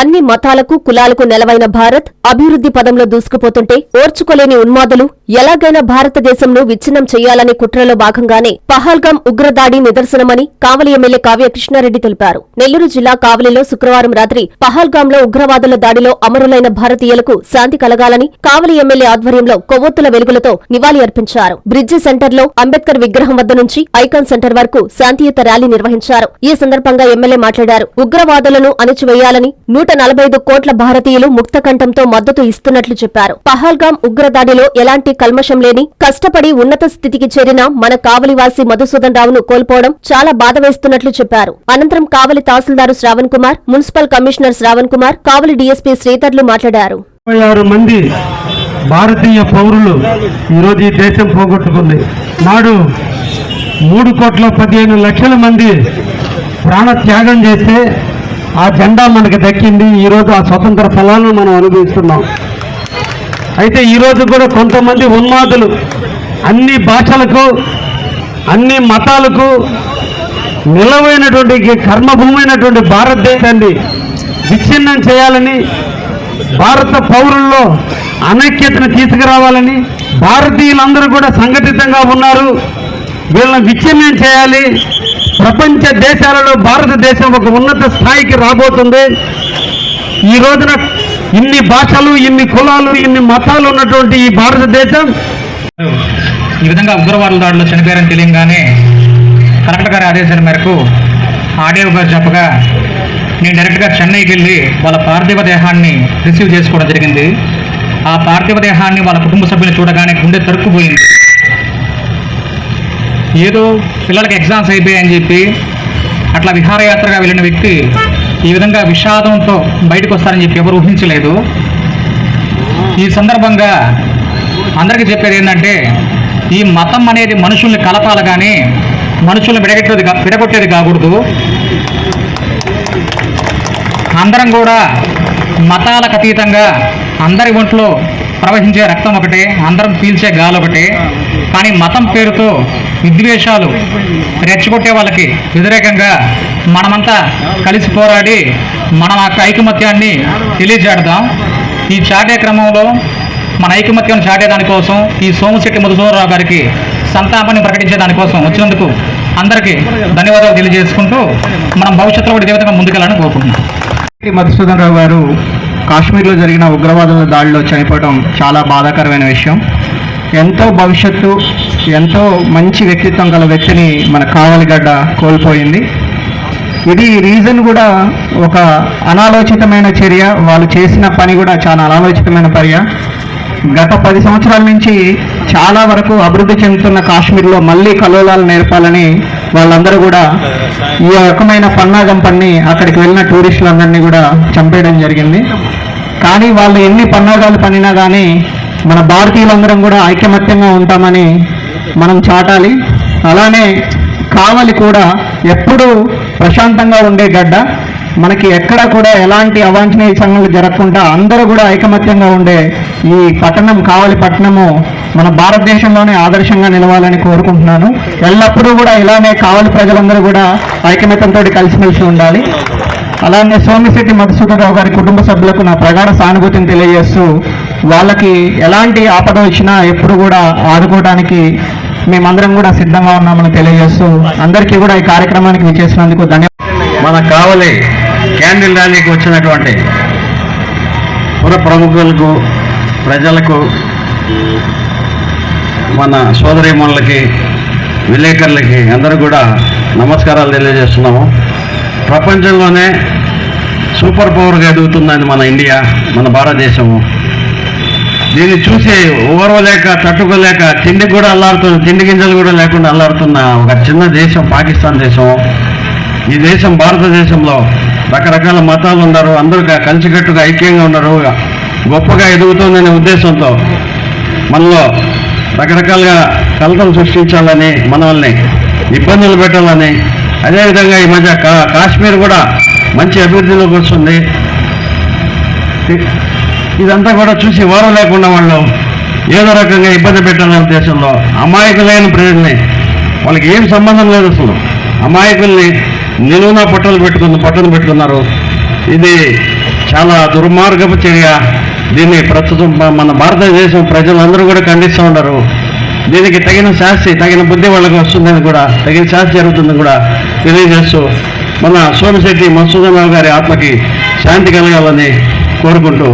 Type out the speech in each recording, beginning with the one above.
అన్ని మతాలకు కులాలకు నెలవైన భారత్ అభివృద్ధి పదంలో దూసుకుపోతుంటే ఓర్చుకోలేని ఉన్మాదులు ఎలాగైనా భారతదేశంను విచ్ఛిన్నం చేయాలనే కుట్రలో భాగంగానే పహల్గాం ఉగ్రదాడి నిదర్శనమని కావలి ఎమ్మెల్యే కావ్య కృష్ణారెడ్డి తెలిపారు. నెల్లూరు జిల్లా కావలిలో శుక్రవారం రాత్రి పహల్గాంలో ఉగ్రవాదుల దాడిలో అమరులైన భారతీయులకు శాంతి కలగాలని కావలి ఎమ్మెల్యే ఆధ్వర్యంలో కొవ్వొత్తుల వెలుగులతో నివాళి అర్పించారు. బ్రిడ్జి సెంటర్లో అంబేద్కర్ విగ్రహం వద్ద నుంచి ఐకాన్ సెంటర్ వరకు శాంతియుత ర్యాలీ నిర్వహించారు. ఈ సందర్భంగా ఎమ్మెల్యే మాట్లాడారు. ఉగ్రవాదులను అణచివేయాలని నూట నలభై ఐదు కోట్ల భారతీయులు ముక్తకంఠంతో మద్దతు ఇస్తున్నట్లు చెప్పారు. పహల్గాం ఉగ్రదాడిలో ఎలాంటి కల్మషం లేని కష్టపడి ఉన్నత స్థితికి చేరిన మన కావలివాసి మధుసూదన్ రావును కోల్పోవడం చాలా బాధ వేస్తున్నట్లు చెప్పారు. అనంతరం Kavali tahsildar Shravan Kumar municipal commissioner Shravan Kumar Kavali DSP శ్రీధర్లు మాట్లాడారు. మంది భారతీయ పౌరులు ఈరోజు ఈ దేశం పోగొట్టుకుంది. నాడు మూడు కోట్ల పదిహేను లక్షల మంది ప్రాణ త్యాగం చేస్తే ఆ జెండా మనకు దక్కింది. ఈరోజు ఆ స్వతంత్ర ఫలాలను మనం అనుభవిస్తున్నాం. అయితే ఈరోజు కూడా కొంతమంది ఉన్మాదులు అన్ని భాషలకు అన్ని మతాలకు నిలవైనటువంటి కర్మభూమైనటువంటి భారతదేశాన్ని విచ్ఛిన్నం చేయాలని భారత పౌరుల్లో అనైక్యతను తీసుకురావాలని భారతీయులందరూ కూడా సంఘటితంగా ఉన్నారు. వీళ్ళని విచ్ఛిన్నం చేయాలి. ప్రపంచ దేశాలలో భారతదేశం ఒక ఉన్నత స్థాయికి రాబోతుంది. ఈ రోజున ఇన్ని భాషలు ఇన్ని కులాలు ఇన్ని మతాలు ఉన్నటువంటి ఈ భారతదేశం ఈ విధంగా ఉగ్రవాదుల దాడిలో చనిపోయారని తెలియగానే కలెక్టర్ గారి ఆదేశాల మేరకు ఆడియో గారు చెప్పగా నేను డైరెక్ట్గా చెన్నైకి వెళ్ళి వాళ్ళ పార్థివ దేహాన్ని రిసీవ్ చేసుకోవడం జరిగింది. ఆ పార్థివ దేహాన్ని వాళ్ళ కుటుంబ సభ్యులు చూడగానే గుండె తరుక్కుపోయింది. ఏదో పిల్లలకి ఎగ్జామ్స్ అయిపోయాయని చెప్పి అట్లా విహారయాత్రగా వెళ్ళిన వ్యక్తి ఈ విధంగా విషాదంతో బయటకు వస్తారని చెప్పి ఎవరు ఊహించలేదు. ఈ సందర్భంగా అందరికీ చెప్పేది ఏంటంటే ఈ మతం అనేది మనుషుల్ని కలపాలి కానీ మనుషుల్ని విడగొట్టేది విడగొట్టేది కాకూడదు. అందరం కూడా మతాలకు అతీతంగా అందరి ఒంట్లో ప్రవహించే రక్తం ఒకటే అందరం పీల్చే గాలి ఒకటే. కానీ మతం పేరుతో విద్వేషాలు రెచ్చగొట్టే వాళ్ళకి వ్యతిరేకంగా మనమంతా కలిసి పోరాడి మనం ఆ ఐకమత్యాన్ని తెలియజేడదాం ఈ చాటే క్రమంలో మన ఐకమత్యం చాటే దానికోసం ఈ సోమశెట్టి మధుసూరరావు గారికి సంతాపాన్ని ప్రకటించే దానికోసం వచ్చినందుకు అందరికీ ధన్యవాదాలు తెలియజేసుకుంటూ మనం భవిష్యత్తులో కూడా ఇదే విధంగా ముందుకెళ్ళాలని కోరుకుంటున్నాం. మధుసూదన్ రావు గారు కాశ్మీర్లో జరిగిన ఉగ్రవాదుల దాడిలో చనిపోవడం చాలా బాధాకరమైన విషయం. ఎంతో భవిష్యత్తు ఎంతో మంచి వ్యక్తిత్వం గల వ్యక్తిని మన కావలిగడ్డ కోల్పోయింది. ఇది రీజన్ కూడా ఒక అనాలోచితమైన చర్య. వాళ్ళు చేసిన పని కూడా చాలా అనాలోచితమైన చర్య గత పది సంవత్సరాల నుంచి చాలా వరకు అభివృద్ధి చెందుతున్న కాశ్మీర్లో మళ్ళీ కలోలాలు నేర్పాలని వాళ్ళందరూ కూడా ఈ రకమైన పన్నాగం పన్ని అక్కడికి వెళ్ళిన టూరిస్టులందరినీ కూడా చంపేయడం జరిగింది. కానీ వాళ్ళు ఎన్ని పన్నాగాలు పన్నినా కానీ మన భారతీయులందరం కూడా ఐకమత్యంగా ఉంటామని మనం చాటాలి. అలానే కావలి కూడా ఎప్పుడూ ప్రశాంతంగా ఉండే గడ్డ. మనకి ఎక్కడ కూడా ఎలాంటి అవాంఛనీయ సంఘటనలు జరగకుండా అందరూ కూడా ఐకమత్యంగా ఉండే ఈ పట్టణం కావలి పట్టణము మన భారతదేశంలోనే ఆదర్శంగా నిలవాలని కోరుకుంటున్నాను. ఎల్లప్పుడూ కూడా ఇలానే కావలి ప్రజలందరూ కూడా ఐకమత్యంతో కలిసిమెలిసి ఉండాలి. అలానే సోమిశెట్టి మధుసూదరరావు గారి కుటుంబ సభ్యులకు నా ప్రగాఢ సానుభూతిని తెలియజేస్తూ వాళ్ళకి ఎలాంటి ఆపద వచ్చినా ఎప్పుడు కూడా ఆదుకోవడానికి మేమందరం కూడా సిద్ధంగా ఉన్నామని తెలియజేస్తూ అందరికీ కూడా ఈ కార్యక్రమానికి విచ్చేసినందుకు ధన్యవాదాలు. మన కావలి క్యాండిల్ ర్యాలీకి వచ్చినటువంటి పుర ప్రముఖులకు ప్రజలకు మన సోదరీమణులకి విలేకరులకి అందరూ కూడా నమస్కారాలు తెలియజేస్తున్నాము. ప్రపంచంలోనే సూపర్ పవర్గా ఎదుగుతుందని మన ఇండియా మన భారతదేశము. దీన్ని చూసి ఓర్వలేక తట్టుకోలేక తిండి కూడా అల్లాడుతున్న తిండి గింజలు కూడా లేకుండా అల్లాడుతున్న ఒక చిన్న దేశం పాకిస్తాన్ దేశం. ఈ దేశం భారతదేశంలో రకరకాల మతాలు ఉన్నారు. అందరూ కలిసికట్టుగా ఐక్యంగా ఉన్నారు. గొప్పగా ఎదుగుతుందనే ఉద్దేశంతో మనలో రకరకాలుగా కలతలు సృష్టించాలని మనల్ని ఇబ్బందులు పెట్టాలని అదేవిధంగా ఈ మధ్య కా- కాశ్మీర్ కూడా మంచి అభివృద్ధిలోకి వస్తుంది. ఇదంతా కూడా చూసి ఓరం లేకుండా వాళ్ళు ఏదో రకంగా ఇబ్బంది పెట్టాలనే ఉద్దేశంలో అమాయకులైన ప్రజల్ని వాళ్ళకి ఏం సంబంధం లేదు అసలు. అమాయకుల్ని నిలువున పట్టలు పెట్టుకున్న పట్టను పెట్టుకున్నారు. ఇది చాలా దుర్మార్గపు చర్య. దీన్ని ప్రస్తుతం మన భారతదేశం ప్రజలందరూ కూడా ఖండిస్తూ ఉన్నారు. దీనికి తగిన శాస్తి తగిన బుద్ధి వాళ్ళకి వస్తుందని కూడా తగిన శాస్తి జరుగుతుందని కూడా తెలియజేస్తూ మన సోమశెట్టి మసూదరావు గారి ఆత్మకి శాంతి కలగాలని కోరుకుంటూ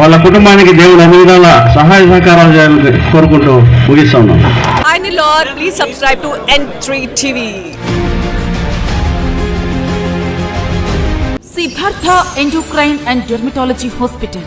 వాళ్ళ కుటుంబానికి దేవుడు అన్ని విధాల సహాయ సహకారాలు చేయాలని కోరుకుంటూ ముగిస్తా ఉన్నాం. TV. Siddhartha endocrine and dermatology hospital